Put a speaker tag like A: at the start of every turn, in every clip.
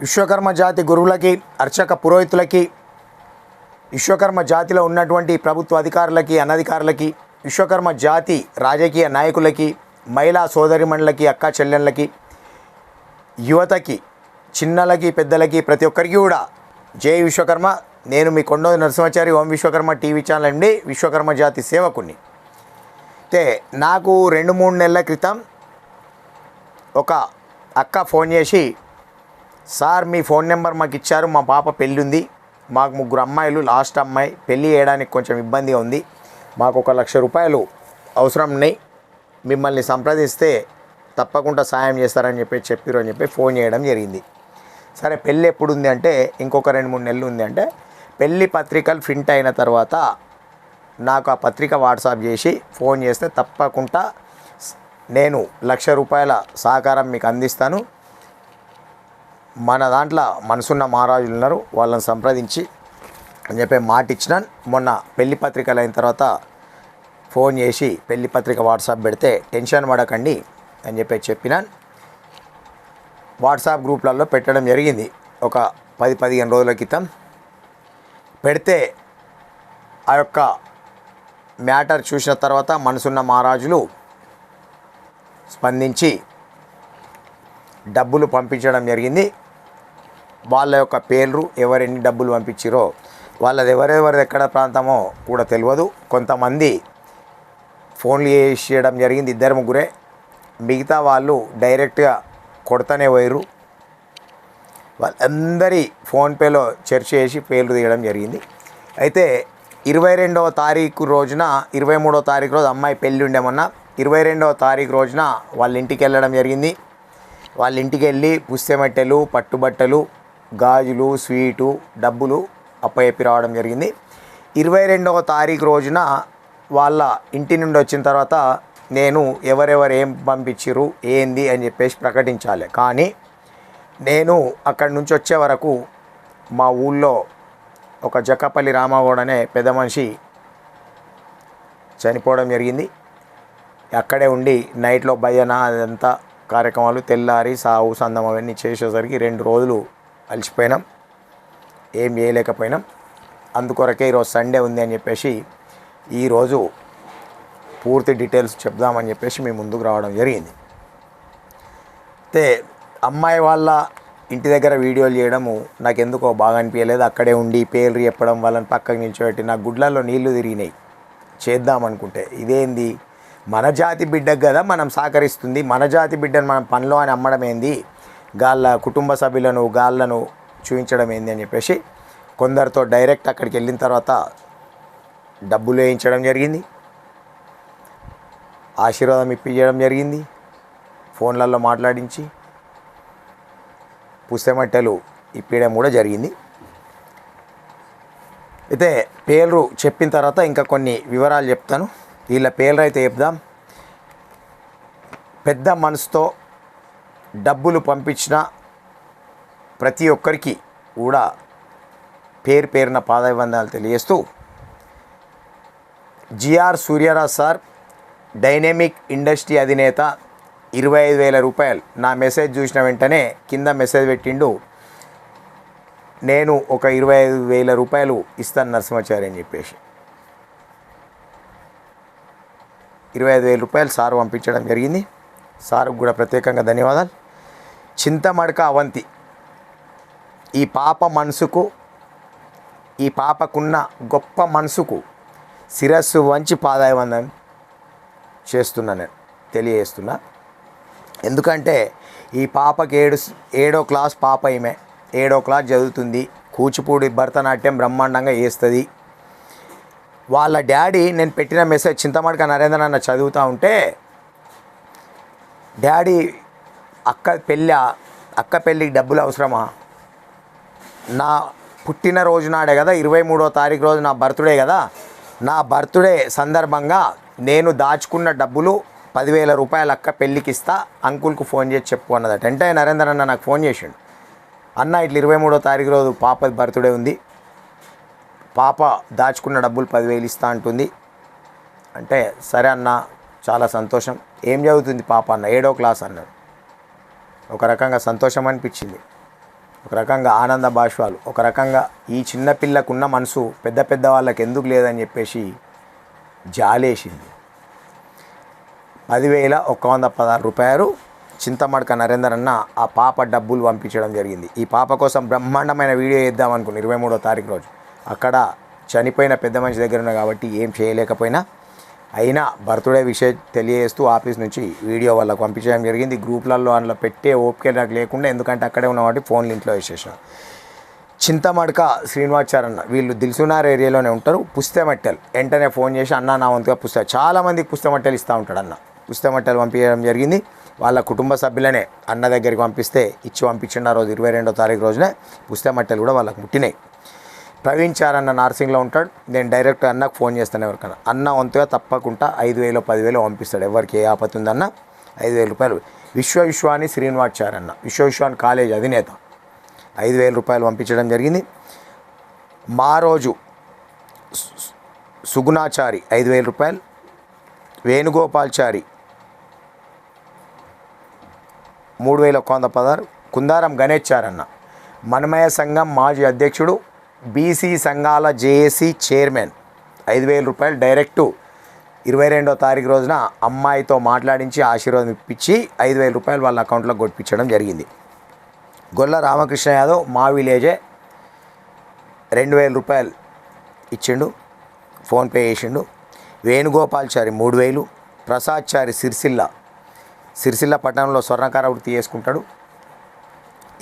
A: విశ్వకర్మ జాతి గురువులకి అర్చక పురోహితులకి విశ్వకర్మ జాతిలో ఉన్నటువంటి ప్రభుత్వ అధికారులకి అనధికారులకి విశ్వకర్మ జాతి రాజకీయ నాయకులకి మహిళా సోదరిమణులకి అక్క చెల్లెళ్ళకి యువతకి చిన్నలకి పెద్దలకి ప్రతి ఒక్కరికి కూడా జై విశ్వకర్మ. నేను మీ కొండోది నరసింహాచారి ఓం విశ్వకర్మ టీవీ ఛానల్ అండి విశ్వకర్మ జాతి సేవకుని అయితే నాకు రెండు మూడు నెలల క్రితం ఒక అక్క ఫోన్ చేసి సార్ మీ ఫోన్ నెంబర్ మాకు ఇచ్చారు మా పాప పెళ్ళి ఉంది మాకు ముగ్గురు అమ్మాయిలు లాస్ట్ అమ్మాయి. పెళ్ళి చేయడానికి కొంచెం ఇబ్బందిగా ఉంది. మాకు ఒక లక్ష రూపాయలు అవసరం ఉన్నాయి. మిమ్మల్ని సంప్రదిస్తే తప్పకుండా సాయం చేస్తారని చెప్పి చెప్పారు అని చెప్పి ఫోన్ చేయడం జరిగింది. సరే పెళ్ళి ఎప్పుడు ఉంది అంటే ఇంకొక రెండు మూడు నెలలు ఉంది అంటే పెళ్ళి పత్రికలు ప్రింట్ అయిన తర్వాత నాకు ఆ పత్రిక వాట్సాప్ చేసి ఫోన్ చేస్తే తప్పకుండా నేను లక్ష రూపాయల సహకారం మీకు అందిస్తాను. మన దాంట్లో మనసున్న మహారాజులు ఉన్నారు. వాళ్ళని సంప్రదించి అని చెప్పి మాట ఇచ్చినాను. మొన్న పెళ్ళి పత్రికలు అయిన తర్వాత ఫోన్ చేసి పెళ్ళి పత్రిక వాట్సాప్ పెడితే టెన్షన్ పడకండి అని చెప్పి చెప్పినాను. వాట్సాప్ గ్రూప్లలో పెట్టడం జరిగింది. ఒక పది పదిహేను రోజుల క్రితం. పెడితే ఆ యొక్క మ్యాటర్ చూసిన తర్వాత మనసున్న మహారాజులు స్పందించి డబ్బులు పంపించడం జరిగింది. వాళ్ళ యొక్క పేర్లు ఎవరెన్ని డబ్బులు పంపించిరో వాళ్ళది ఎవరెవరిది ఎక్కడ ప్రాంతమో కూడా తెలియదు. కొంతమంది ఫోన్లు చేయడం జరిగింది ఇద్దరు ముగ్గురే. మిగతా వాళ్ళు డైరెక్ట్గా కొడతనే పోయారు వాళ్ళందరి ఫోన్పేలో చర్చ చేసి పేర్లు తీయడం జరిగింది. అయితే ఇరవై రెండవ తారీఖు రోజున ఇరవై మూడవ తారీఖు రోజు అమ్మాయి పెళ్ళి ఉండేమన్నా ఇరవై రెండవ తారీఖు రోజున వాళ్ళ ఇంటికి వెళ్ళడం జరిగింది. వాళ్ళ ఇంటికి వెళ్ళి పుస్తెమెట్టెలు పట్టుబట్టలు గాజులు స్వీటు డబ్బులు అప్పచెప్పి రావడం జరిగింది. ఇరవై రెండవ తారీఖు రోజున వాళ్ళ ఇంటి నుండి వచ్చిన తర్వాత నేను ఎవరెవరు ఏం పంపించిర్రు ఏంది అని చెప్పేసి ప్రకటించాలి. కానీ నేను అక్కడి నుంచి వచ్చే వరకు మా ఊళ్ళో ఒక జక్కపల్లి రామగౌడ్ అనే పెద్ద మనిషి చనిపోవడం జరిగింది. అక్కడే ఉండి నైట్లో భజన అదంతా కార్యక్రమాలు తెల్లారి సావు సందం అవన్నీ చేసేసరికి రెండు రోజులు అలసిపోయినాం. ఏం చేయలేకపోయినాం. అందుకొరకే ఈరోజు సండే ఉంది అని చెప్పేసి ఈరోజు పూర్తి డీటెయిల్స్ చెప్దామని చెప్పేసి మేము ముందుకు రావడం జరిగింది. అయితే అమ్మాయి వాళ్ళ ఇంటి దగ్గర వీడియోలు చేయడము నాకు ఎందుకో బాగా అనిపించలేదు. అక్కడే ఉండి పేర్లు చెప్పడం వాళ్ళని పక్కకు నిల్చోబెట్టి నా గుడ్లలో నీళ్ళు తిరిగినాయి. చేద్దామనుకుంటే ఇదేంది? మన జాతి బిడ్డకు కదా మనం సహకరిస్తుంది. మన జాతి బిడ్డను మనం పనిలో అని అమ్మడం ఏంది? గాళ్ళ కుటుంబ సభ్యులను గాళ్ళను చూపించడం ఏంది అని చెప్పేసి కొందరితో డైరెక్ట్ అక్కడికి వెళ్ళిన తర్వాత డబ్బులు వేయించడం జరిగింది. ఆశీర్వాదం ఇప్పించడం జరిగింది. ఫోన్లలో మాట్లాడించి పుస్తమట్టెలు ఇప్పించడం కూడా జరిగింది. అయితే పేర్లు చెప్పిన తర్వాత ఇంకా కొన్ని వివరాలు చెప్తాను. వీళ్ళ పేర్లు అయితే చెప్దాం. పెద్ద మనసుతో డబ్బులు పంపించిన ప్రతి ఒక్కరికి కూడా పేరు పేరున పాదాభివందనాలు తెలియజేస్తూ GR Suryaraj sir dynamic industry అధినేత ఇరవై ఐదు వేల రూపాయలు. నా మెసేజ్ చూసిన వెంటనే కింద మెసేజ్ పెట్టిండు నేను ఒక ఇరవై ఐదు వేల రూపాయలు ఇస్తాను నరసింహాచారి అని చెప్పేసి. ఇరవై ఐదు వేల రూపాయలు సార్ పంపించడం జరిగింది. సార్కు కూడా ప్రత్యేకంగా ధన్యవాదాలు. చింతమడక అవంతి. ఈ పాప మనసుకు ఈ పాపకున్న గొప్ప మనసుకు శిరస్సు వంచి పాదాయవందనం చేస్తున్నా నేను తెలియజేస్తున్నా. ఎందుకంటే ఈ పాపకి ఏడు ఏడో క్లాస్ పాప ఈమె ఏడో క్లాస్ చదువుతుంది కూచిపూడి భరతనాట్యం బ్రహ్మాండంగా వేస్తుంది వాళ్ళ డాడీ నేను పెట్టిన మెసేజ్ చింతమడక నరేంద్ర నన్న చదువుతూ ఉంటే డాడీ అక్క పెళ్ళి అక్క పెళ్ళికి డబ్బులు అవసరమా? నా పుట్టినరోజు నాడే కదా ఇరవై మూడో తారీఖు రోజు నా బర్త్డే కదా. నా బర్త్డే సందర్భంగా నేను దాచుకున్న డబ్బులు పదివేల రూపాయలు అక్క పెళ్ళికి ఇస్తా అంకుల్కు ఫోన్ చేసి చెప్పు అన్నదట. వెంటనే నరేందర్ అన్న నాకు ఫోన్ చేసిండు. అన్న ఇట్లా ఇరవై మూడో తారీఖు రోజు పాప బర్త్డే ఉంది. పాప దాచుకున్న డబ్బులు పదివేలు ఇస్తా అంటుంది. అంటే సరే అన్న చాలా సంతోషం. ఏం చదువుతుంది పాప అన్న? ఏడో క్లాస్ అన్నాడు. ఒక రకంగా సంతోషం అనిపించింది. ఒక రకంగా ఆనంద భాష్వాలు ఒక రకంగా ఈ చిన్నపిల్లకున్న మనసు పెద్ద పెద్ద వాళ్ళకి ఎందుకు లేదని చెప్పేసి జాలేసింది. పదివేల ఒక వంద పదహారు రూపాయలు చింతమడక నరేందర్ అన్న ఆ పాప డబ్బులు పంపించడం జరిగింది. ఈ పాప కోసం బ్రహ్మాండమైన వీడియో వేద్దాం అనుకుని ఇరవై మూడో తారీఖు రోజు. అక్కడ చనిపోయిన పెద్ద మనిషి దగ్గర ఉన్నా కాబట్టి ఏం చేయలేకపోయినా అయినా బర్త్డే విషయం తెలియజేస్తూ ఆఫీస్ నుంచి వీడియో వాళ్ళకు పంపించడం జరిగింది. గ్రూప్లలో అందులో పెట్టే ఓపిక నాకు లేకుండా ఎందుకంటే అక్కడే ఉన్న వాటి ఫోన్లు ఇంట్లో వేసేసాను చింతమడక శ్రీనివాచారన్న వీళ్ళు దిల్సునార్ ఏరియాలోనే ఉంటారు. పుస్తమట్టెలు. వెంటనే ఫోన్ చేసి అన్న నా వంతుగా పుస్తకం చాలామందికి పుస్తమట్టెలు ఇస్తూ ఉంటాడు అన్న పుస్తమట్టెలు పంపించడం జరిగింది. వాళ్ళ కుటుంబ సభ్యులనే అన్న దగ్గరికి పంపిస్తే ఇచ్చి పంపించిన రోజు ఇరవై రెండో తారీఖు రోజునే పుస్తమట్టెలు కూడా వాళ్ళకి ముట్టినాయి. ప్రవీణ్ చార్ అన్న నార్సింగ్లో ఉంటాడు. నేను డైరెక్ట్ అన్నకు ఫోన్ చేస్తాను ఎవరికైనా. అన్న వంతుగా తప్పకుండా ఐదు వేలు పదివేలు పంపిస్తాడు. ఎవరికి ఏ ఆపత్తి ఉందన్న ఐదు వేల రూపాయలు. విశ్వ విశ్వాని శ్రీనివాచార్ అన్న. విశ్వ విశ్వాని కాలేజ్ అధినేత. ఐదు వేల రూపాయలు పంపించడం జరిగింది. మా రోజు సుగుణాచారి ఐదు వేల రూపాయలు. వేణుగోపాల్చారి మూడు వేల ఒక వంద పదహారు. కుందారం గణేష్ చారన్న మనమయ సంఘం మాజీ అధ్యక్షుడు. బీసీ సంఘాల జేఏసీ చైర్మన్ ఐదు వేల రూపాయలు డైరెక్టు ఇరవై రెండో తారీఖు రోజున అమ్మాయితో మాట్లాడించి ఆశీర్వాదం ఇప్పించి ఐదు వేల రూపాయలు వాళ్ళ అకౌంట్లో కొట్టించడం జరిగింది. గొల్ల రామకృష్ణ యాదవ్ మా విలేజే రెండు వేల రూపాయలు ఇచ్చిండు ఫోన్పే చేసిండు. వేణుగోపాల్చారి మూడు వేలు ప్రసాద్ చారి సిరిసిల్ల సిరిసిల్ల పట్టణంలో స్వర్ణకార వృత్తి చేసుకుంటాడు.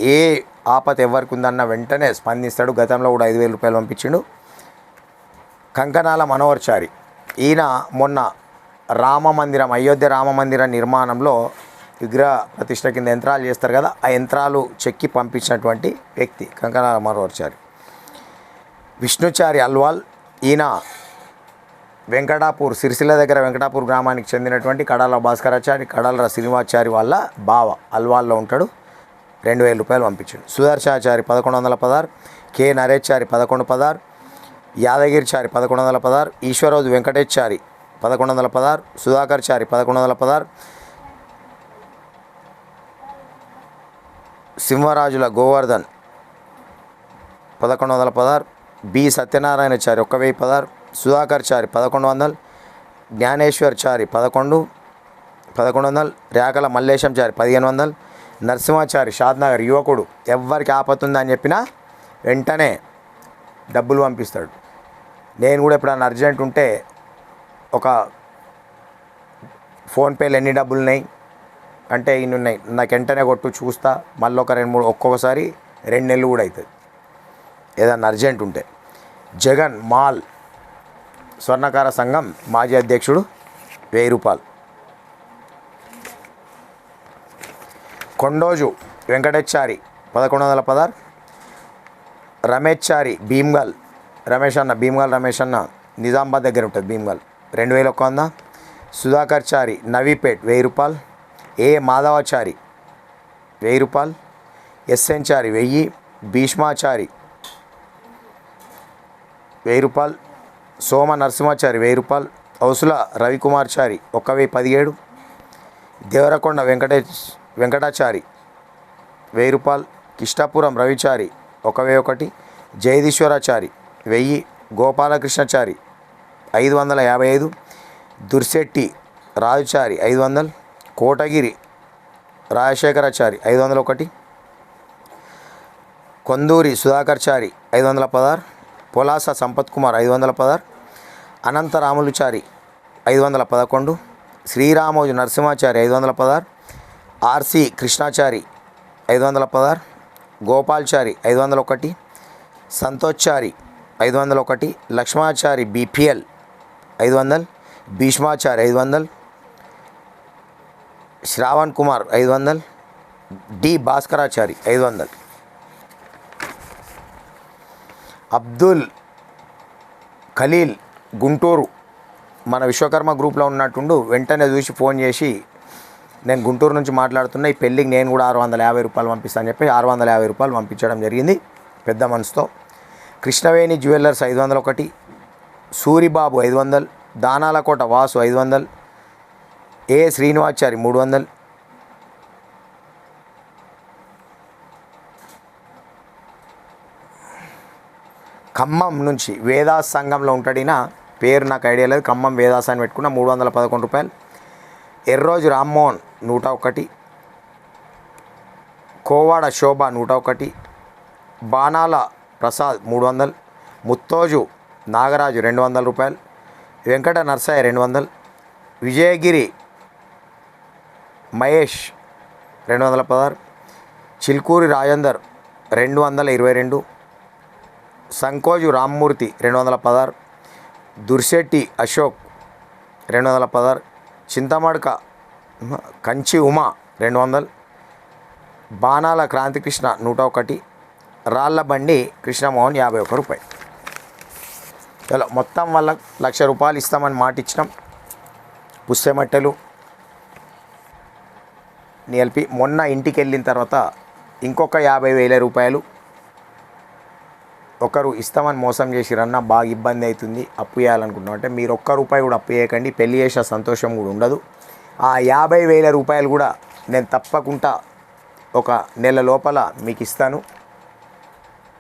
A: ఏ ఆపత ఎవరికి ఉందన్న వెంటనే స్పందిస్తాడు. గతంలో కూడా ఐదు వేల రూపాయలు పంపించిండు. కంకణాల మనోహర్చారి. ఈయన మొన్న రామ మందిరం అయోధ్య రామ మందిర నిర్మాణంలో విగ్రహ ప్రతిష్ట కింద యంత్రాలు చేస్తారు కదా ఆ యంత్రాలు చెక్కి పంపించినటువంటి వ్యక్తి కంకణాల మనోహర్చారి. విష్ణుచారి అల్వాల్ ఈయన వెంకటాపూర్ సిరిసిల్ల దగ్గర వెంకటాపూర్ గ్రామానికి చెందినటువంటి కడాల భాస్కరాచారి కడాల శ్రీనివాచారి వాళ్ళ బావ అల్వాల్లో ఉంటాడు. రెండు వేల రూపాయలు పంపించాడు. సుదర్శాచారి పదకొండు వందల పదహారు కె నరేశ్చారి పదకొండు పదహారు యాదగిరిచారి పదకొండు వందల పదహారు ఈశ్వరోజు వెంకటేశ్చారి పదకొండు వందల పదహారు సుధాకర్ చారి పదకొండు వందల పదహారు సింహరాజుల గోవర్ధన్ పదకొండు వందల పదహారు బి సత్యనారాయణ చారి ఒక్క వెయ్యి పదహారు సుధాకర్ చారి పదకొండు వందలు జ్ఞానేశ్వర్ చారి పదకొండు పదకొండు వందలు రేఖల మల్లేశం చారి పదిహేను వందలు నరసింహాచారి షాద్నగర్ యువకుడు ఎవరికి ఆపతుందని చెప్పినా వెంటనే డబ్బులు పంపిస్తాడు. నేను కూడా ఎప్పుడన్నా అర్జెంట్ ఉంటే ఒక ఫోన్పేలు ఎన్ని డబ్బులు ఉన్నాయి అంటే ఇన్ని ఉన్నాయి నాకు వెంటనే కొట్టు చూస్తా. మళ్ళీ ఒక రెండు మూడు ఒక్కొక్కసారి రెండు నెలలు కూడా అవుతుంది. ఏదన్నా అర్జెంట్ ఉంటే. జగన్ మాల్ స్వర్ణకార సంఘం మాజీ అధ్యక్షుడు వెయ్యి రూపాయలు. కొండోజు వెంకటేశ్చారి పదకొండు వందల పదహారు. రమేష్ చారి భీమ్గల్. రమేష్ అన్న భీమ్గల్ రమేష్ అన్న నిజామాబాద్ దగ్గర ఉంటుంది భీమ్గల్. రెండు వేల ఒక్క వంద. సుధాకర్ చారి నవీపేట్ వెయ్యి రూపాయలు. ఏ మాధవాచారి వెయ్యి రూపాయలు. ఎస్ఎన్ చారి వెయ్యి. భీష్మాచారి వెయ్యి రూపాయలు. సోమ నరసింహాచారి వెయ్యి రూపాయలు. హౌసుల రవికుమార్ చారి ఒక వెయ్యి పదిహేడు. దేవరకొండ వెంకటేష్ వెంకటాచారి వెయ్యి రూపాయలు కిష్టాపురం రవిచారి ఒక వెయ్యి ఒకటి జయదీశ్వరాచారి వెయ్యి గోపాలకృష్ణచారి ఐదు వందల యాభై ఐదు దుర్శెట్టి రాజుచారి ఐదు వందలు కోటగిరి రాజశేఖరాచారి ఐదు వందల ఒకటి కొందూరి సుధాకర్ చారి ఐదు వందల పదహారు పొలాస సంపత్ కుమార్ ఐదు వందల పదహారు అనంతరాములుచారి ఐదు వందల పదకొండు శ్రీరామోజు నరసింహాచారి ఐదు వందల పదహారు ఆర్సి కృష్ణాచారి ఐదు వందల పదహారు గోపాల్చారి ఐదు వందల ఒకటి సంతోష్చారి ఐదు వందల ఒకటి లక్ష్మాచారి బీపీఎల్ ఐదు వందలు భీష్మాచారి ఐదు వందలు శ్రావణ్ కుమార్ ఐదు వందలు డి భాస్కరాచారి ఐదు వందలు. అబ్దుల్ ఖలీల్ గుంటూరు మన విశ్వకర్మ గ్రూప్లో ఉన్నట్టుండు వెంటనే చూసి ఫోన్ చేసి నేను గుంటూరు నుంచి మాట్లాడుతున్నా ఈ పెళ్ళికి నేను కూడా ఆరు వందల యాభై రూపాయలు పంపిస్తాను చెప్పి ఆరు వందల యాభై రూపాయలు పంపించడం జరిగింది. పెద్ద మనసుతో. కృష్ణవేణి జ్యువెలర్స్ ఐదు వందల ఒకటి సూరిబాబు ఐదు వందలు దానాలకోట వాసు ఐదు వందలు ఏ శ్రీనివాచారి మూడు వందలు. ఖమ్మం నుంచి వేదాస్ సంఘంలో ఉంటాడిన పేరు నాకు ఐడియా లేదు ఖమ్మం వేదాస్ అని పెట్టుకున్న మూడు వందల పదకొండు రూపాయలు. ఎర్రోజు రామ్మోహన్ నూట ఒకటి కోవాడ శోభ నూట ఒకటి బాణాల ప్రసాద్ మూడు వందలు. ముత్తోజు నాగరాజు రెండు వందల రూపాయలు. వెంకట నర్సయ్య రెండు వందలు. విజయగిరి మహేష్ రెండు వందల పదహారు. చిల్కూరి రాజేందర్ రెండు వందల ఇరవై రెండు. సంకోజు రామ్మూర్తి రెండు వందల పదహారు. దుర్శెట్టి అశోక్ రెండు వందల పదహారు. చింతమడక కంచి ఉమా రెండు వందలు. బాణాల క్రాంతికృష్ణ నూట ఒకటి రాళ్ళ బండి కృష్ణమోహన్ యాభై ఒక్క రూపాయి. చలో మొత్తం వల్ల లక్ష రూపాయలు ఇస్తామని మాట ఇచ్చినాం. పుස්සెమట్టెలు నిలిపి మొన్న ఇంటికి వెళ్ళిన తర్వాత ఇంకొక యాభై వేల రూపాయలు ఒకరు ఇస్తామని మోసం చేసిరన్న బాగా ఇబ్బంది అవుతుంది అప్పు చేయాలనుకుంటున్నాం అంటే మీరు ఒక్క రూపాయి కూడా అప్పు చేయకండి పెళ్ళి చేసే సంతోషం కూడా ఉండదు. ఆ యాభై వేల రూపాయలు కూడా నేను తప్పకుండా ఒక నెల లోపల మీకు ఇస్తాను.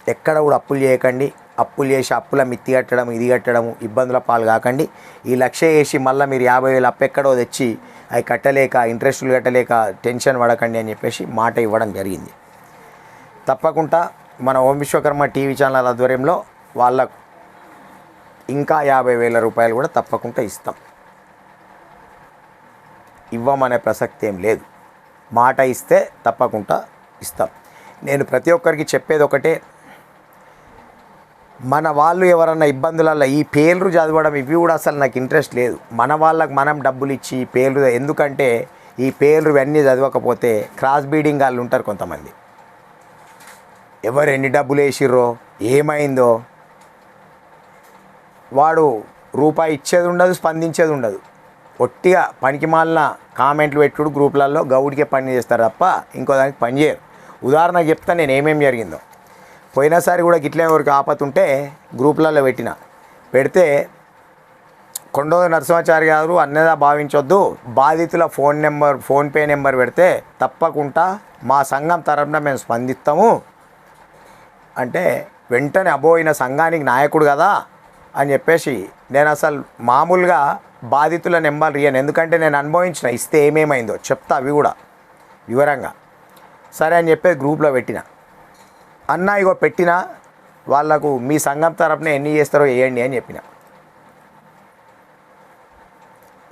A: ఎక్కడ కూడా అప్పులు చేయకండి. అప్పులు చేసి అప్పుల మిత్తి కట్టడం ఇది కట్టడం ఇబ్బందుల పాలు కాకండి. ఈ లక్ష వేసి మళ్ళీ మీరు యాభై వేలు అప్పు ఎక్కడో తెచ్చి అవి కట్టలేక ఇంట్రెస్టులు కట్టలేక టెన్షన్ పడకండి అని చెప్పేసి మాట ఇవ్వడం జరిగింది. తప్పకుండా మన ఓం విశ్వకర్మ టీవీ ఛానల్ ఆధ్వర్యంలో వాళ్ళకు ఇంకా యాభై వేల రూపాయలు కూడా తప్పకుండా ఇస్తాం. ఇవ్వమనే ప్రసక్తి ఏం లేదు. మాట ఇస్తే తప్పకుండా ఇస్తాం. నేను ప్రతి ఒక్కరికి చెప్పేది ఒకటే మన వాళ్ళు ఎవరన్నా ఇబ్బందులలో ఈ పేర్లు చదవడం ఇవి కూడా అసలు నాకు ఇంట్రెస్ట్ లేదు. మన వాళ్ళకి మనం డబ్బులు ఇచ్చి ఈ పేర్లు ఎందుకంటే ఈ పేర్లు ఇవన్నీ చదవకపోతే క్రాస్ బీడింగ్ వాళ్ళు ఉంటారు కొంతమంది. ఎవరు ఎన్ని డబ్బులు వేసిర్రో ఏమైందో వాడు రూపాయి ఇచ్చేది ఉండదు స్పందించేది ఉండదు. ఒట్టిగా పనికి మాలిన కామెంట్లు పెట్టుడు గ్రూపులలో గౌడికే పని చేస్తారు తప్ప ఇంకో దానికి పని చేయరు. ఉదాహరణకు చెప్తా నేను ఏమేమి జరిగిందో. పోయినసారి కూడా గిట్లే ఎవరికి ఆపతుంటే గ్రూపులలో పెట్టిన. పెడితే కొండో నరసింహాచారి గారు అన్నదా భావించొద్దు బాధితుల ఫోన్ నెంబర్ ఫోన్పే నెంబర్ పెడితే తప్పకుండా మా సంఘం తరపున మేము స్పందిస్తాము అంటే వెంటనే అబోయిన సంఘానికి నాయకుడు కదా అని చెప్పేసి నేను అసలు మామూలుగా బాధితుల నెంబర్ ఇయ్యను. ఎందుకంటే నేను అనుభవించిన ఇస్తే ఏమేమైందో చెప్తా అవి కూడా వివరంగా. సరే అని చెప్పి గ్రూప్లో పెట్టిన. అన్న ఇగో పెట్టిన వాళ్ళకు మీ సంఘం తరపున ఎన్ని చేస్తారో వేయండి అని చెప్పిన.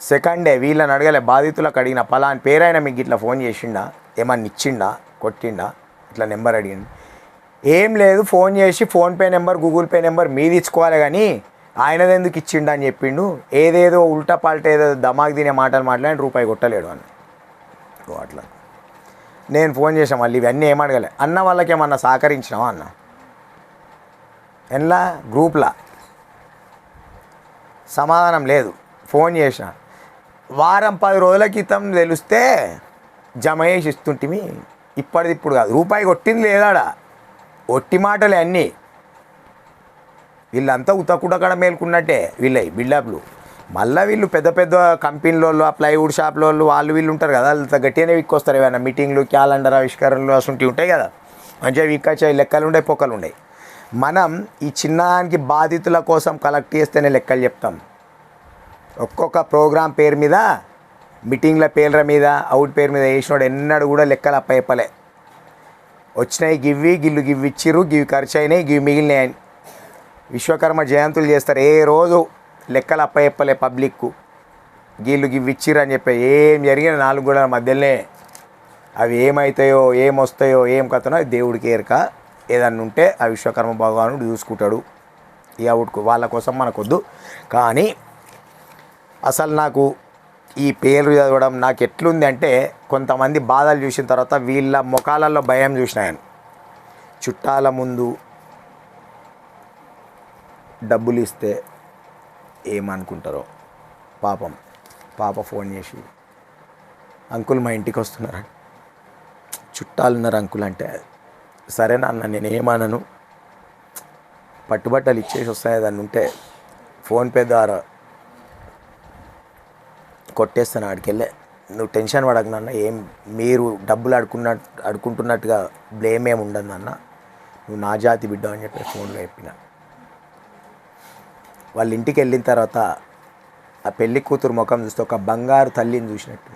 A: సెకండ్ డే వీళ్ళని అడగలే బాధితులకు అడిగిన పలాని పేరైనా మీకు ఇట్లా ఫోన్ చేసిండా ఏమన్నా ఇచ్చిండా కొట్టిండా ఇట్లా నెంబర్ అడిగింది ఏం లేదు ఫోన్ చేసి PhonePe number Google Pay number మీది ఇచ్చుకోవాలి కానీ ఆయనది ఎందుకు ఇచ్చిండు అని చెప్పిండు? ఏదేదో ఉల్టా పాల్టా ఏదో దమాక్ తినే మాటలు మాట్లాడి రూపాయి కొట్టలేడు అని. అట్లా. నేను ఫోన్ చేశాను మళ్ళీ ఇవన్నీ ఏం అన్న వాళ్ళకి ఏమన్నా సహకరించినావా అన్న? ఎన్లా? గ్రూప్లా? సమాధానం లేదు. ఫోన్ చేసిన వారం పది రోజుల క్రితం తెలిస్తే జమ చేసి ఇస్తుంటిమి. ఇప్పటిది ఇప్పుడు కాదు. రూపాయి కొట్టింది లేదాడా? ఒట్టి మాటలే అన్నీ. వీళ్ళంతా ఉతకుడకడ మేల్కున్నట్టే వీళ్ళయి బిల్డప్లు. మళ్ళీ వీళ్ళు పెద్ద పెద్ద కంపెనీలలో ప్లైవుడ్ షాప్లో వాళ్ళు వీళ్ళు ఉంటారు కదా వాళ్ళతో గట్టిగానే విక్కొస్తారు ఏమైనా మీటింగ్లు క్యాలెండర్ ఆవిష్కరణలు అసంటివి ఉంటాయి కదా. మంచిగా విక్కచ్చే లెక్కలు ఉండే పొక్కలు ఉన్నాయి మనం ఈ చిన్నదానికి బాధితుల కోసం కలెక్ట్ చేస్తేనే లెక్కలు చెప్తాం. ఒక్కొక్క ప్రోగ్రాం పేరు మీద మీటింగ్ల పేర్ల మీద అవుట్ పేరు మీద వేసినోడు ఎన్నడూ కూడా లెక్కలు అప్పయ్యప్పలే వచ్చినాయి గివ్వి గిల్లు గివ్వి ఇచ్చిర్రు గివి ఖర్చు అయినాయి గివి మిగిలినాయి. విశ్వకర్మ జయంతులు చేస్తారు. ఏ రోజు లెక్కలు అప్పయప్పలే పబ్లిక్కు. గీళ్ళు గివ్వి ఇచ్చిర్రు అని చెప్పి ఏం జరిగిన నాలుగు గోడల మధ్యలోనే అవి ఏమవుతాయో ఏం వస్తాయో ఏం కథనో దేవుడికి ఏరక ఏదన్నా ఉంటే ఆ విశ్వకర్మ భగవానుడు చూసుకుంటాడు. ఈ అవుట్కు వాళ్ళ కోసం మనకొద్దు. కానీ అసలు నాకు ఈ పేర్లు చదవడం నాకు ఎట్లుంది అంటే కొంతమంది బాధలు చూసిన తర్వాత వీళ్ళ ముఖాలలో భయం చూసినాయను చుట్టాల ముందు డబ్బులు ఇస్తే ఏమనుకుంటారో? పాపం. పాప ఫోన్ చేసి అంకుల్ మా ఇంటికి వస్తున్నారని చుట్టాలున్నారు అంకుల్ అంటే సరే నాన్న నేను ఏమనను? పట్టుబట్టలు ఇచ్చేసి వస్తాయి? దాన్ని ఉంటే ఫోన్పే ద్వారా కొట్టేస్తాను ఆడికెళ్ళే. నువ్వు టెన్షన్ పడకు నాన్న ఏం మీరు డబ్బులు అడుకున్న అడుకుంటున్నట్టుగా బ్లేమ్ ఏమి ఉండదు నాన్న. నువ్వు నా జాతి బిడ్డ అని చెప్పి ఫోన్లో చెప్పినా. వాళ్ళ ఇంటికి వెళ్ళిన తర్వాత ఆ పెళ్ళి కూతురు ముఖం చూస్తే ఒక బంగారు తల్లిని చూసినట్టు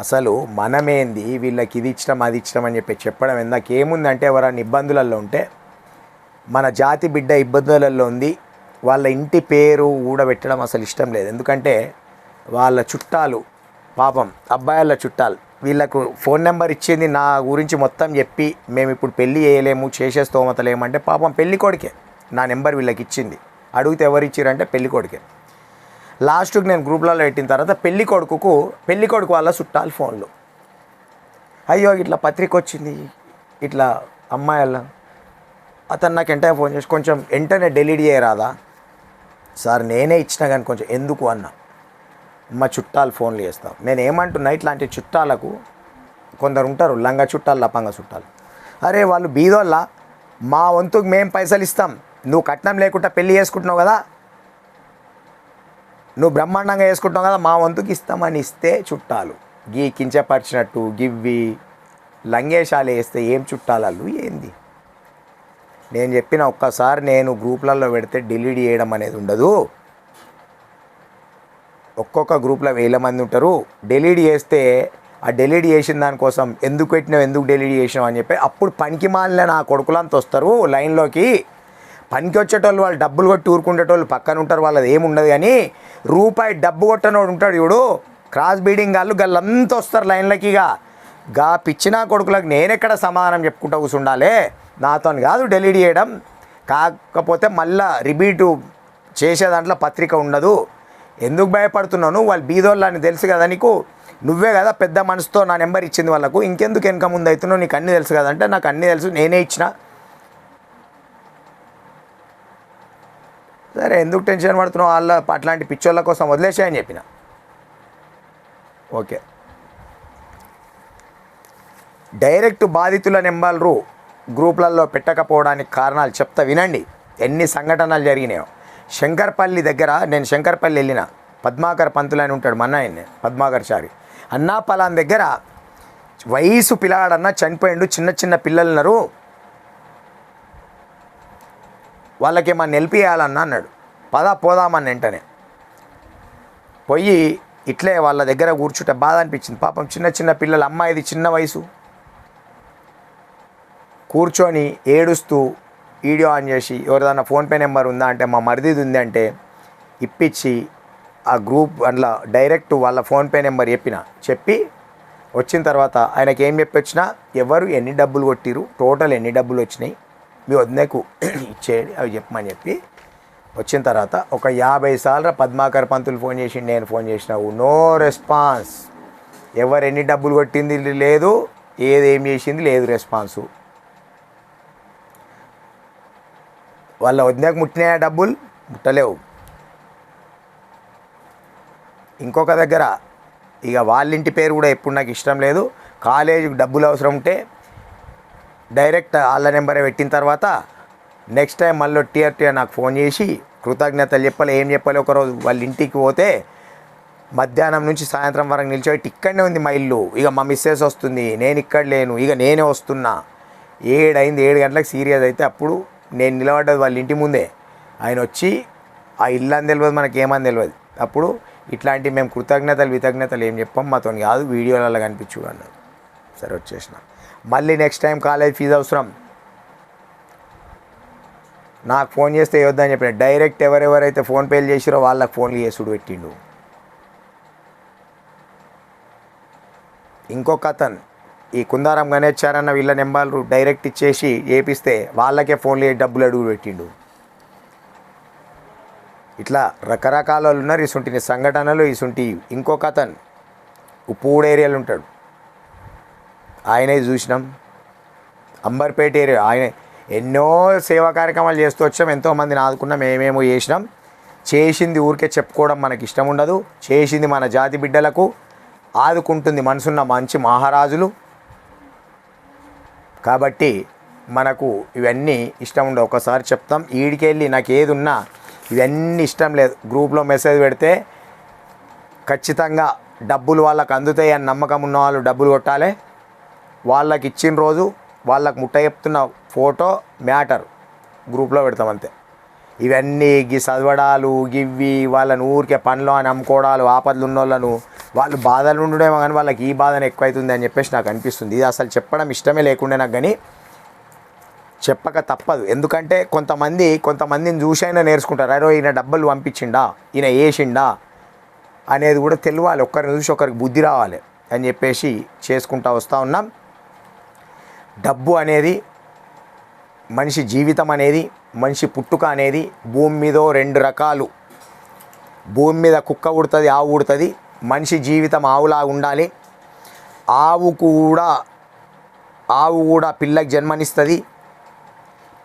A: అసలు మనమేంది? వీళ్ళకి ఇది ఇచ్చడం అది ఇచ్చడం అని చెప్పి చెప్పడం ఎందాక? ఏముందంటే ఎవరైనా ఇబ్బందులలో ఉంటే మన జాతి బిడ్డ ఇబ్బందులలో ఉంది వాళ్ళ ఇంటి పేరు ఊడబెట్టడం అసలు ఇష్టం లేదు. ఎందుకంటే వాళ్ళ చుట్టాలు పాపం అబ్బాయిల చుట్టాలు వీళ్ళకు ఫోన్ నెంబర్ ఇచ్చింది నా గురించి మొత్తం చెప్పి మేము ఇప్పుడు పెళ్ళి చేయలేము చేసే స్తోమత లేమంటే పాపం పెళ్ళి కొడుకే. నా నెంబర్ వీళ్ళకి ఇచ్చింది. అడిగితే ఎవరు ఇచ్చారంటే పెళ్ళి కొడుకే. లాస్ట్కి నేను గ్రూప్లలో పెట్టిన తర్వాత పెళ్ళి కొడుకుకు పెళ్ళి కొడుకు వాళ్ళ చుట్టాలు ఫోన్లు. అయ్యో ఇట్లా పత్రిక వచ్చింది ఇట్లా అమ్మాయిల అతను నాకు వెంటనే ఫోన్ చేసి కొంచెం వెంటనే డెలీట్ చేయరాదా? సార్ నేనే ఇచ్చినా కానీ కొంచెం ఎందుకు? అన్నా. మా చుట్టాలు ఫోన్లు చేస్తాం. నేను ఏమంటున్నా ఇట్లాంటి చుట్టాలకు కొందరు ఉంటారు లంగ చుట్టాలు లపంగ చుట్టాలు. అరే వాళ్ళు బీదోళ్ళ మా వంతుకు మేము పైసలు ఇస్తాం. నువ్వు కట్నం లేకుండా పెళ్ళి చేసుకుంటున్నావు కదా? నువ్వు బ్రహ్మాండంగా వేసుకుంటున్నావు కదా? మా వంతుకి ఇస్తామని ఇస్తే చుట్టాలు. గీ కించపరిచినట్టు గివ్వి లంగేషాలు వేస్తే ఏం చుట్టాలు ఏంది? నేను చెప్పిన ఒక్కసారి నేను గ్రూప్లలో పెడితే డిలీట్ చేయడం అనేది ఉండదు. ఒక్కొక్క గ్రూప్లో వేల మంది ఉంటారు. డెలీట్ చేస్తే ఆ డెలీట్ చేసిన దానికోసం ఎందుకు పెట్టినావు ఎందుకు డెలీట్ చేసినావు అని చెప్పి అప్పుడు పనికి మాలిన నా కొడుకులంతా వస్తారు లైన్లోకి పనికి వచ్చేటోళ్ళు వాళ్ళు డబ్బులు కొట్టి ఊరుకుంటేటోళ్ళు పక్కన ఉంటారు వాళ్ళది ఏముండదు కానీ రూపాయి డబ్బు కొట్టనోడు ఉంటాడు చూడు. క్రాస్ బీడింగ్ వాళ్ళు గల్లంతా వస్తారు లైన్లకి ఇక. గా పిచ్చిన కొడుకులకు నేనెక్కడ సమాధానం చెప్పుకుంటూ కూర్చుండాలి? నాతో కాదు డెలీట్ చేయడం. కాకపోతే మళ్ళా రిపీటు చేసే దాంట్లో పత్రిక ఉండదు. ఎందుకు భయపడుతున్నాను వాళ్ళు బీదోళ్ళు అని తెలుసు కదా నీకు? నువ్వే కదా పెద్ద మనసుతో నా నెంబర్ ఇచ్చింది వాళ్ళకు. ఇంకెందుకు వెనక ముందు అవుతున్నావు? నీకు అన్నీ తెలుసు కదంటే నాకు అన్నీ తెలుసు. నేనే ఇచ్చిన. సరే ఎందుకు టెన్షన్ పడుతున్నావు? వాళ్ళ అట్లాంటి పిచ్చోళ్ళ కోసం వదిలేసాయని చెప్పిన. ఓకే. డైరెక్ట్ బాధితుల నెంబర్లు గ్రూపులలో పెట్టకపోవడానికి కారణాలు చెప్తా వినండి. ఎన్ని సంఘటనలు జరిగినాయో. శంకర్పల్లి దగ్గర నేను శంకర్పల్లి వెళ్ళిన. పద్మాకర్ పంతులు అని ఉంటాడు మన ఆయన్ని పద్మాకర్ చారి. అన్నా పలాన్ దగ్గర వయసు పిల్లాడన్న చనిపోయిండు చిన్న చిన్న పిల్లలు ఉన్నారు వాళ్ళకి మన నిలిపియాలన్నా అన్నాడు. పదా పోదామని వెంటనే. పోయి ఇట్లే వాళ్ళ దగ్గర కూర్చుంటే బాధ అనిపించింది. పాపం చిన్న చిన్న పిల్లలు అమ్మాయిది చిన్న వయసు. కూర్చొని ఏడుస్తూ వీడియో ఆన్ చేసి ఎవరిదన్నా ఫోన్పే నెంబర్ ఉందా అంటే మా మరిదిది ఉంది అంటే ఇప్పించి ఆ గ్రూప్ అందులో డైరెక్ట్ వాళ్ళ ఫోన్పే నెంబర్ చెప్పిన. చెప్పి వచ్చిన తర్వాత ఆయనకి ఏం చెప్పొచ్చినా ఎవరు ఎన్ని డబ్బులు కొట్టిరు టోటల్ ఎన్ని డబ్బులు వచ్చినాయి మీ వదినకు ఇచ్చేయండి అవి చెప్పమని చెప్పి వచ్చిన తర్వాత ఒక యాభై సార్లు పద్మాకర్ పంతులు ఫోన్ చేసి నేను ఫోన్ చేసినావు నో రెస్పాన్స్. ఎవరు ఎన్ని డబ్బులు కొట్టింది లేదు ఏది ఏం చేసింది లేదు రెస్పాన్సు. వాళ్ళ వదినకు ముట్టినాయా డబ్బులు? ముట్టలేవు. ఇంకొక దగ్గర ఇక వాళ్ళింటి పేరు కూడా ఎప్పుడు నాకు ఇష్టం లేదు. కాలేజీకి డబ్బులు అవసరం ఉంటే డైరెక్ట్ వాళ్ళ నెంబరే పెట్టిన తర్వాత నెక్స్ట్ టైం మళ్ళీ టీఆర్ టీఆర్ నాకు ఫోన్ చేసి కృతజ్ఞతలు చెప్పాలి ఏం చెప్పాలి ఒకరోజు వాళ్ళ ఇంటికి పోతే మధ్యాహ్నం నుంచి సాయంత్రం వరకు నిలిచోబెట్టి ఇక్కడనే ఉంది మా ఇల్లు. ఇక మా మిస్సెస్ వస్తుంది నేను ఇక్కడ లేను ఇక నేనే వస్తున్నా. ఏడైంది ఏడు గంటలకు సీరియస్ అయితే అప్పుడు నేను నిలబడ్డది వాళ్ళ ఇంటి ముందే. ఆయన వచ్చి ఆ ఇల్లు అని తెలియదు మనకి ఏమని తెలియదు అప్పుడు ఇట్లాంటి మేము కృతజ్ఞతలు వితజ్ఞతలు ఏం చెప్పాం మాతో కాదు వీడియోలలో కనిపించు అన్నారు సరే వచ్చేసిన. మళ్ళీ నెక్స్ట్ టైం కాలేజ్ ఫీజు అవసరం. నాకు ఫోన్ చేస్తే ఇవ్వద్దని చెప్పిన డైరెక్ట్ ఎవరెవరైతే ఫోన్ పేలు చేసిరో వాళ్ళకి ఫోన్లు చేసుడు పెట్టిండు. ఇంకొక అతను ఈ కుందారం గణేశారన్న వీళ్ళ నెంబర్లు డైరెక్ట్ ఇచ్చేసి ఏపిస్తే వాళ్ళకే ఫోన్లు డబ్బులు అడుగు పెట్టిండు. ఇట్లా రకరకాల వాళ్ళు ఉన్నారు. ఇసుంటి సంఘటనలు ఇసుంటి ఇంకొక అతను ఉప్పూడు ఏరియాలో ఉంటాడు. ఆయనే చూసినాం. అంబర్పేట ఏరియా ఆయన ఎన్నో సేవా కార్యక్రమాలు చేస్తూ వచ్చాం. ఎంతోమందిని ఆదుకున్నాం. మేమేమో చేసినాం. చేసింది ఊరికే చెప్పుకోవడం మనకి ఇష్టం ఉండదు. చేసింది మన జాతి బిడ్డలకు ఆదుకుంటుంది మనసున్న మంచి మహారాజులు. కాబట్టి మనకు ఇవన్నీ ఇష్టం ఉండవు ఒకసారి చెప్తాం. ఈడికెళ్ళి నాకు ఏది ఉన్నా ఇవన్నీ ఇష్టం లేదు. గ్రూప్లో మెసేజ్ పెడితే ఖచ్చితంగా డబ్బులు వాళ్ళకి అందుతాయి అని నమ్మకం ఉన్న వాళ్ళు డబ్బులు కొట్టాలి. వాళ్ళకి ఇచ్చిన రోజు వాళ్ళకి ముట్ట చెప్తున్న ఫోటో మ్యాటర్. గ్రూప్లో పెడతాం అంతే. ఇవన్నీ గి చదవడాలు గివ్వి వాళ్ళని ఊరికే పనిలో అని అమ్ముకోవడాలు ఆపదలు ఉన్న వాళ్ళను వాళ్ళు బాధలు ఉండడేమో కానీ వాళ్ళకి ఈ బాధన ఎక్కువైతుంది అని చెప్పేసి నాకు అనిపిస్తుంది. ఇది అసలు చెప్పడం ఇష్టమే లేకుండా నాకు కానీ చెప్పక తప్పదు. ఎందుకంటే కొంతమంది కొంతమందిని చూసైనా నేర్చుకుంటారు. అరే ఈయన డబ్బులు పంపించిండా? ఈయన వేసిండా అనేది కూడా తెలియాలి. ఒక్కరిని చూసి ఒకరికి బుద్ధి రావాలి అని చెప్పేసి చేసుకుంటా వస్తూ ఉన్నాం. డబ్బు అనేది మనిషి జీవితం అనేది మనిషి పుట్టుక అనేది భూమి మీద రెండు రకాలు. భూమి మీద కుక్క ఉడుతుంది ఆవు ఉడుతుంది మనిషి జీవితం ఆవులా ఉండాలి. ఆవు కూడా ఆవు కూడా పిల్లకు జన్మనిస్తుంది.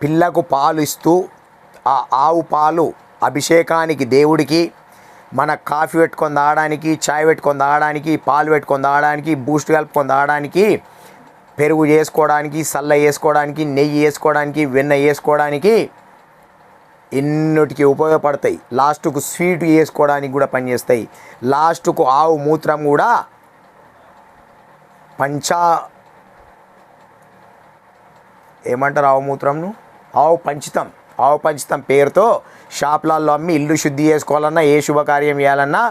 A: పిల్లకు పాలు ఇస్తూ ఆ ఆవు పాలు అభిషేకానికి దేవుడికి మన కాఫీ పెట్టుకొని తాగడానికి చాయ్ పెట్టుకొని తాగడానికి పాలు పెట్టుకొని తాగడానికి బూస్ట్ కలుపుకొని తాగడానికి పెరుగు చేసుకోవడానికి సల్ల వేసుకోవడానికి నెయ్యి వేసుకోవడానికి వెన్న వేసుకోవడానికి ఎన్నోటికి ఉపయోగపడతాయి. లాస్ట్కు స్వీట్ వేసుకోవడానికి కూడా పనిచేస్తాయి. లాస్ట్కు ఆవు మూత్రం కూడా పంచా ఏమంటారు ఆవు మూత్రంను? ఆవు పంచితం. ఆవు పంచితం పేరుతో షాప్లలో అమ్మి ఇల్లు శుద్ధి చేసుకోవాలన్నా ఏ శుభకార్యం చేయాలన్నా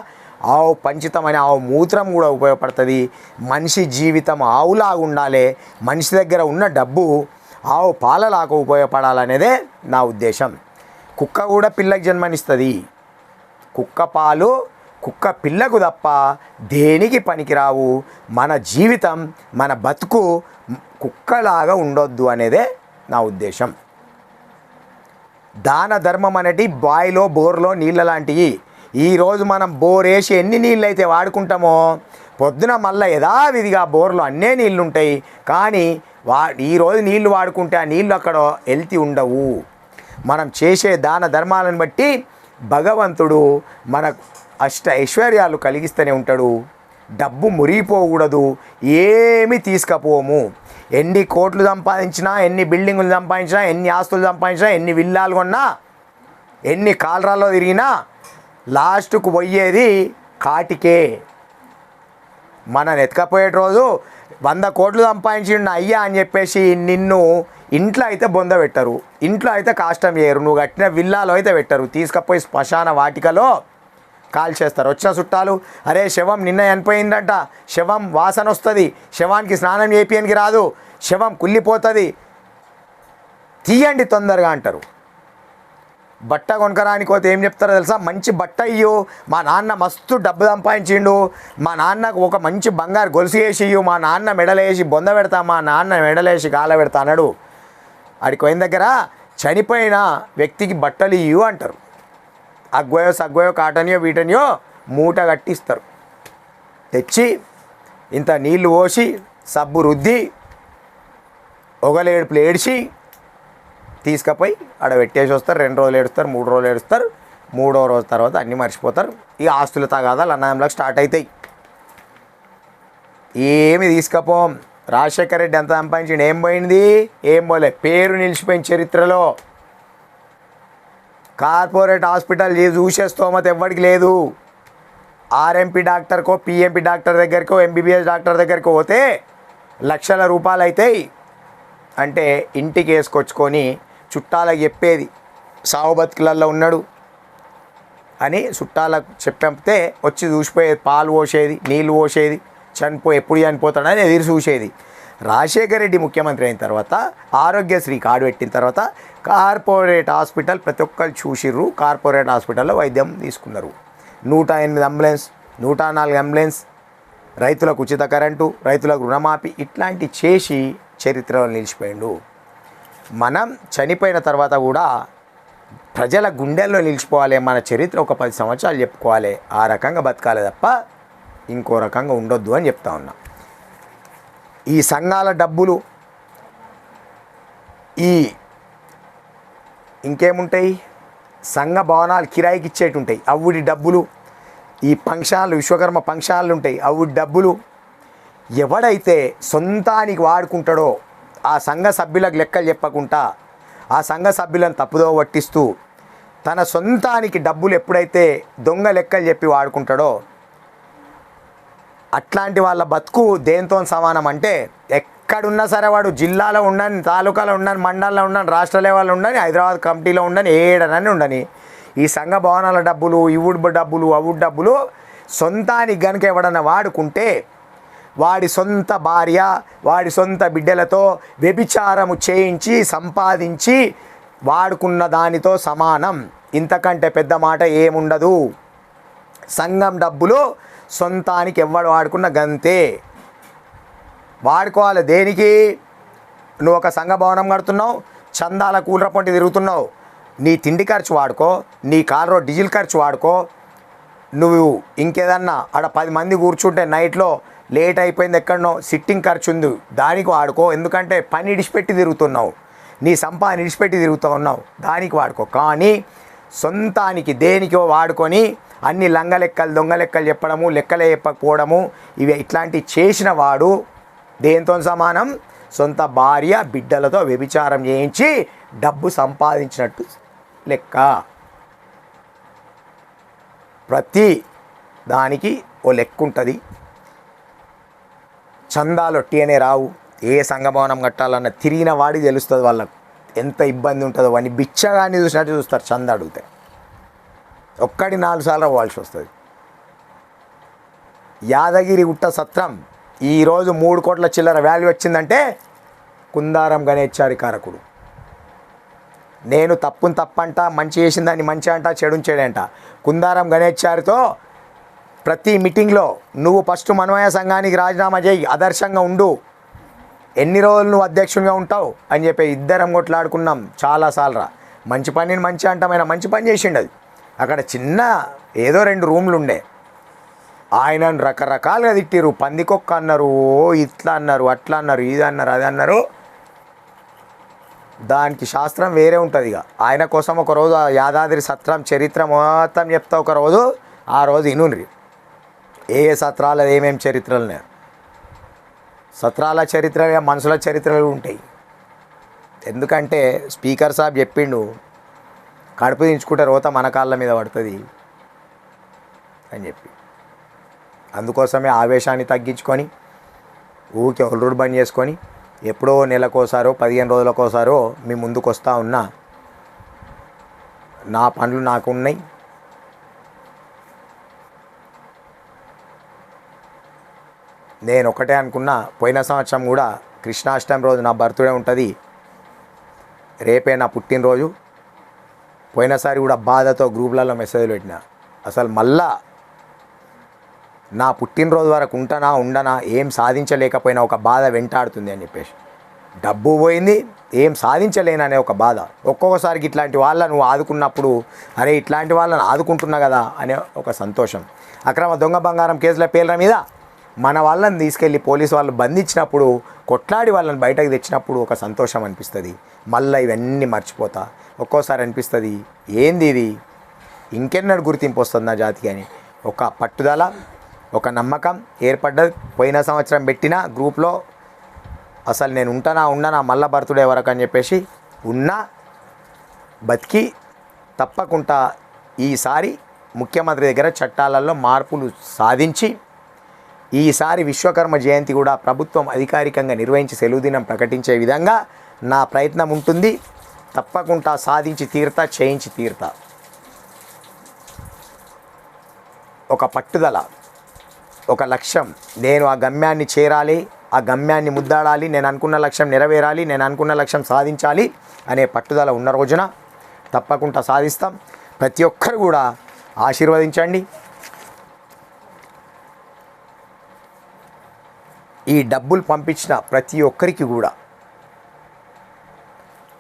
A: ఆవు పంచితం అనే ఆవు మూత్రం కూడా ఉపయోగపడుతుంది. మనిషి జీవితం ఆవులాగా ఉండాలి మనిషి దగ్గర ఉన్న డబ్బు ఆవు పాలలాగా ఉపయోగపడాలనేదే నా ఉద్దేశం. కుక్క కూడా పిల్లకి జన్మనిస్తుంది. కుక్క పాలు కుక్క పిల్లకు తప్ప దేనికి పనికిరావు? మన జీవితం మన బతుకు కుక్కలాగా ఉండొద్దు అనేదే నా ఉద్దేశం. దాన ధర్మం అనేది బాయిలో బోర్లో నీళ్ళ లాంటివి ఈరోజు మనం బోర్ వేసి ఎన్ని నీళ్ళు అయితే వాడుకుంటామో పొద్దున మళ్ళీ యథావిధిగా బోర్లో అన్నే నీళ్ళు ఉంటాయి కానీ వా ఈరోజు నీళ్ళు వాడుకుంటే ఆ నీళ్ళు అక్కడ హెల్తీ ఉండవు. మనం చేసే దాన ధర్మాలను బట్టి భగవంతుడు మన అష్ట ఐశ్వర్యాలు కలిగిస్తూనే ఉంటాడు. డబ్బు మురిగిపోకూడదు. ఏమి తీసుకపోము. ఎన్ని కోట్లు సంపాదించినా ఎన్ని బిల్డింగులు సంపాదించినా ఎన్ని ఆస్తులు సంపాదించినా ఎన్ని విల్లాలు కొన్నా ఎన్ని కాలరాల్లో తిరిగినా లాస్ట్కు పోయేది కాటికే. మన ఎత్తుకపోయే రోజు వంద కోట్లు సంపాదించిండు అయ్యా అని చెప్పేసి నిన్ను ఇంట్లో అయితే బొంద పెట్టరు. ఇంట్లో అయితే కాష్టం చేయరు. నువ్వు కట్టిన విల్లాలో అయితే పెట్టరు. తీసుకపోయి శ్మశాన వాటికలో కాల్ చేస్తారు వచ్చిన చుట్టాలు అరే శవం నిన్న చనిపోయిందంట. శవం వాసన వస్తుంది. శవానికి స్నానం చేపియనికి రాదు. శవం కుళ్ళిపోతుంది. తీయండి తొందరగా అంటారు. బట్ట కొనకరానికి పోతే ఏం చెప్తారో తెలుసా? మంచి బట్ట ఇయ్యు. మా నాన్న మస్తు డబ్బు సంపాదించిండు. మా నాన్నకు ఒక మంచి బంగారు గొలుసు వేసి ఇయ్యు. మా నాన్న మెడలేసి బొంద పెడతా మా నాన్న మెడలేసి గాల పెడతా అన్నాడు. ఆడికి పోయిన దగ్గర చనిపోయిన వ్యక్తికి బట్టలు ఇయ్యు అంటారు. అగ్వయో సగ్వయో కాటనియో వీటనియో మూట కట్టిస్తారు. తెచ్చి ఇంత నీళ్ళు పోసి సబ్బు రుద్ది ఒకలేడుపులు ఏడ్చి తీసుకపోయి ఆడ పెట్టేసి వస్తారు. రెండు రోజులు ఏడుస్తారు మూడు రోజులు ఏడుస్తారు మూడో రోజు తర్వాత అన్నీ మర్చిపోతారు. ఈ ఆస్తుల తగాదాలు అన్నాయంలోకి స్టార్ట్ అవుతాయి ఏమి తీసుకపోం? రాజశేఖర రెడ్డి ఎంత సంపాదించిండు? ఏం పోయింది? ఏం పోలే. పేరు నిలిచిపోయిన చరిత్రలో. కార్పొరేట్ హాస్పిటల్ చూసే స్తోమత ఎవ్వడికి లేదు. ఆర్ఎంపీ డాక్టర్కో పిఎంపీ డాక్టర్ దగ్గరకో ఎంబీబీఎస్ డాక్టర్ దగ్గరికి పోతే లక్షల రూపాయలు అవుతాయి అంటే ఇంటికి వేసుకొచ్చుకొని చుట్టాలకు చెప్పేది సావు బతుకులల్లో ఉన్నాడు అని చుట్టాలకు చెప్పితే వచ్చి చూసిపోయేది పాలు పోసేది నీళ్ళు పోసేది చనిపో ఎప్పుడు చనిపోతాడని ఎదురు చూసేది. రాజశేఖర రెడ్డి ముఖ్యమంత్రి అయిన తర్వాత ఆరోగ్యశ్రీ కార్డు పెట్టిన తర్వాత కార్పొరేట్ హాస్పిటల్ ప్రతి ఒక్కరు చూసిర్రు. కార్పొరేట్ హాస్పిటల్లో వైద్యం తీసుకున్నారు. నూట ఎనిమిది అంబులెన్స్ నూట నాలుగు అంబులెన్స్ రైతులకు ఉచిత కరెంటు రైతులకు రుణమాఫీ ఇట్లాంటి చేసి చరిత్రలో నిలిచిపోయిండు. మనం చనిపోయిన తర్వాత కూడా ప్రజల గుండెల్లో నిలిచిపోవాలి మన చరిత్ర ఒక పది సంవత్సరాలు చెప్పుకోవాలి. ఆ రకంగా బతకాలి తప్ప ఇంకో రకంగా ఉండొద్దు అని చెప్తా ఉన్నా. ఈ సంఘాల డబ్బులు ఈ ఇంకేముంటాయి? సంఘ భవనాలు కిరాయికి ఇచ్చేటి ఉంటాయి అవుడి డబ్బులు. ఈ ఫంక్షన్లు విశ్వకర్మ ఫంక్షన్లు ఉంటాయి అవుడి డబ్బులు. ఎవడైతే సొంతానికి వాడుకుంటాడో ఆ సంఘ సభ్యులకు లెక్కలు చెప్పకుండా ఆ సంఘ సభ్యులను తప్పుదో పట్టిస్తూ తన సొంతానికి డబ్బులు ఎప్పుడైతే దొంగ లెక్కలు చెప్పి వాడుకుంటాడో అట్లాంటి వాళ్ళ బతుకు దేంతో సమానం అంటే ఎక్కడున్నా సరే వాడు జిల్లాలో ఉండని తాలూకాలో ఉండని మండలంలో ఉండని రాష్ట్ర లెవెల్లో ఉండని హైదరాబాద్ కమిటీలో ఉండని ఏడనని ఉండని ఈ సంఘ భవనాల డబ్బులు ఇవుడు డబ్బులు అవుడు డబ్బులు సొంతానికి గనుక ఎవడన్నా వాడుకుంటే వాడి సొంత భార్య వాడి సొంత బిడ్డలతో వ్యభిచారము చేయించి సంపాదించి వాడుకున్న దానితో సమానం. ఇంతకంటే పెద్ద మాట ఏముండదు. సంఘం డబ్బులు సొంతానికి ఎవ్వడు వాడుకున్న గంతే. వాడుకోవాలి దేనికి? నువ్వు ఒక సంఘ భవనం కడుతున్నావు చందాల కూలర పొంటి తిరుగుతున్నావు. నీ తిండి ఖర్చు వాడుకో నీ కారులో డీజిల్ ఖర్చు వాడుకో. నువ్వు ఇంకేదన్నా ఆడ పది మంది కూర్చుంటే నైట్లో లేట్ అయిపోయింది ఎక్కడనో సిట్టింగ్ ఖర్చు ఉంది. దానికి వాడుకో. ఎందుకంటే పని ఇడిచిపెట్టి తిరుగుతున్నావు. నీ సంపాదన ఇడిచిపెట్టి తిరుగుతూ ఉన్నావు. దానికి వాడుకో. కానీ సొంతానికి దేనికో వాడుకొని అన్ని లంగ లెక్కలు దొంగ లెక్కలు చెప్పడము లెక్కలే చెప్పకపోవడము ఇవి ఇట్లాంటివి చేసిన వాడు దేంతో సమానం? సొంత భార్య బిడ్డలతో వ్యభిచారం చేయించి డబ్బు సంపాదించినట్టు లెక్క. ప్రతి దానికి ఓ లెక్క ఉంటుంది చందాలు ఒట్టిగానే రావు. ఏ సంఘభవనం కట్టాలన్న తిరిగిన వాడి తెలుస్తుంది వాళ్ళకు. ఎంత ఇబ్బంది ఉంటుందో వాడిని బిచ్చగాన్ని చూసినట్టు చూస్తారు చంద అడిగితే. ఒక్కడి నాలుగు సార్లు అవ్వాల్సి వస్తుంది. యాదగిరి గుట్ట సత్రం ఈరోజు మూడు కోట్ల చిల్లర వాల్యూ వచ్చిందంటే కుందారం గణేచ్చారి కారకుడు. నేను తప్పుని తప్పంట మంచి చేసిందని మంచి అంట చెడు చెడంట. కుందారం గణేచ్చారితో ప్రతి మీటింగ్లో నువ్వు ఫస్ట్ మనమయ సంఘానికి రాజీనామా చేయి ఆదర్శంగా ఉండు. ఎన్ని రోజులు నువ్వు అధ్యక్షునిగా ఉంటావు అని చెప్పి ఇద్దరం కొట్లాడుకున్నాం చాలాసార్లు మంచి పనిని మంచి అంటామైన మంచి పని చేసిండు అది. అక్కడ చిన్న ఏదో రెండు రూమ్లు ఉండే. ఆయనను రకరకాలుగా తిట్టిరు పందికొక్క అన్నారు ఓ ఇట్లా అన్నారు అట్లా అన్నారు ఇది అన్నారు అది అన్నారు. దానికి శాస్త్రం వేరే ఉంటుంది ఇక. ఆయన కోసం ఒక రోజు ఆ యాదాద్రి సత్రం చరిత్ర మొత్తం చెప్తా ఒక రోజు ఆ రోజు ఇనుండ్రి. ఏ ఏ సత్రాలు ఏమేమి చరిత్రలు ఉన్నాయి సత్రాల చరిత్ర మనుషుల చరిత్రలు ఉంటాయి. ఎందుకంటే స్పీకర్ సాబ్ చెప్పిండు కడుపు దించుకుంటే రోత మన కాళ్ళ మీద పడుతుంది అని చెప్పి. అందుకోసమే ఆవేశాన్ని తగ్గించుకొని ఊరికే ఒల్లుడు బంద్ చేసుకొని ఎప్పుడో నెలకోసారో పదిహేను రోజులకోసారో మీ ముందుకు వస్తూ ఉన్నా. నా పనులు నాకు ఉన్నాయి నేను ఒకటే అనుకున్నా పోయిన సంవత్సరం కూడా కృష్ణాష్టమి రోజు నా బర్త్డే ఉంటుంది. రేపే నా పుట్టినరోజు. పోయినసారి కూడా బాధతో గ్రూపులలో మెసేజ్లు పెట్టిన. అసలు మళ్ళా నా పుట్టినరోజు వరకు ఉంటానా ఉండనా ఏం సాధించలేకపోయినా ఒక బాధ వెంటాడుతుంది అని చెప్పేసి. డబ్బు పోయింది ఏం సాధించలేననే ఒక బాధ. ఒక్కొక్కసారికి ఇట్లాంటి వాళ్ళ నువ్వు ఆదుకున్నప్పుడు అరే ఇట్లాంటి వాళ్ళని ఆదుకుంటున్నా కదా అనే ఒక సంతోషం. అక్రమ దొంగ బంగారం కేసుల పేర్ల మీద మన వాళ్ళని తీసుకెళ్ళి పోలీసు వాళ్ళు బంధించినప్పుడు కొట్లాడి వాళ్ళని బయటకు తెచ్చినప్పుడు ఒక సంతోషం అనిపిస్తుంది. మళ్ళీ ఇవన్నీ మర్చిపోతా. ఒక్కోసారి అనిపిస్తుంది ఏంది ఇది? ఇంకెన్నడు గుర్తింపు వస్తుంది నా జాతికి? అని. ఒక పట్టుదల ఒక నమ్మకం ఏర్పడ్డది. పోయిన సంవత్సరం పెట్టిన గ్రూప్లో అసలు నేను ఉంటానా ఉండనా మళ్ళా బర్త్డే వరకు అని చెప్పేసి ఉన్నా బతికి తప్పకుండా ఈసారి ముఖ్యమంత్రి దగ్గర చట్టాలలో మార్పులు సాధించి ఈసారి విశ్వకర్మ జయంతి కూడా ప్రభుత్వం అధికారికంగా నిర్వహించి సెలవు దినం ప్రకటించే విధంగా నా ప్రయత్నం ఉంటుంది. తప్పకుండా సాధించి తీరుతా చేయించి తీరుతా. ఒక పట్టుదల ఒక లక్ష్యం. నేను ఆ గమ్యాన్ని చేరాలి ఆ గమ్యాన్ని ముద్దాడాలి నేను అనుకున్న లక్ష్యం నెరవేరాలి నేను అనుకున్న లక్ష్యం సాధించాలి అనే పట్టుదల ఉన్న రోజున తప్పకుండా సాధిస్తాం. ప్రతి ఒక్కరు కూడా ఆశీర్వదించండి. ఈ డబ్బులు పంపించిన ప్రతి ఒక్కరికి కూడా.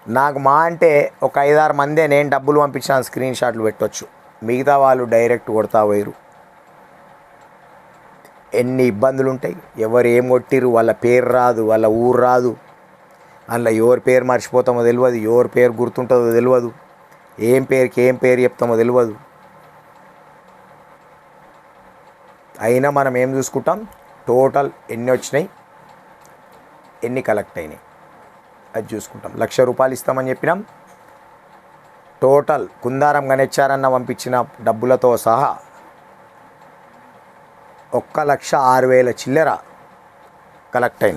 A: నాకు మా అంటే ఒక ఐదారు మందే నేను డబ్బులు పంపించిన స్క్రీన్ షాట్లు పెట్టొచ్చు. మిగతా వాళ్ళు డైరెక్ట్ కొడతా పోయారు ఎన్ని ఇబ్బందులు ఉంటాయి ఎవరు ఏం కొట్టిరు వాళ్ళ పేరు రాదు వాళ్ళ ఊరు రాదు. అందులో ఎవరి పేరు మర్చిపోతామో తెలియదు ఎవరి పేరు గుర్తుంటుందో తెలియదు ఏం పేరుకి ఏం పేరు చెప్తామో తెలియదు అయినా మనం ఏం చూసుకుంటాం? టోటల్ ఎన్ని వచ్చినాయి? ఎన్ని కలెక్ట్ అయినాయి? అది చూసుకుంటాం. లక్ష రూపాయలు ఇస్తామని చెప్పినాం. టోటల్ కుందారం గణేచ్చారన్న పంపించిన డబ్బులతో సహా ఒక్క లక్ష ఆరు వేల చిల్లర కలెక్ట్ అయింది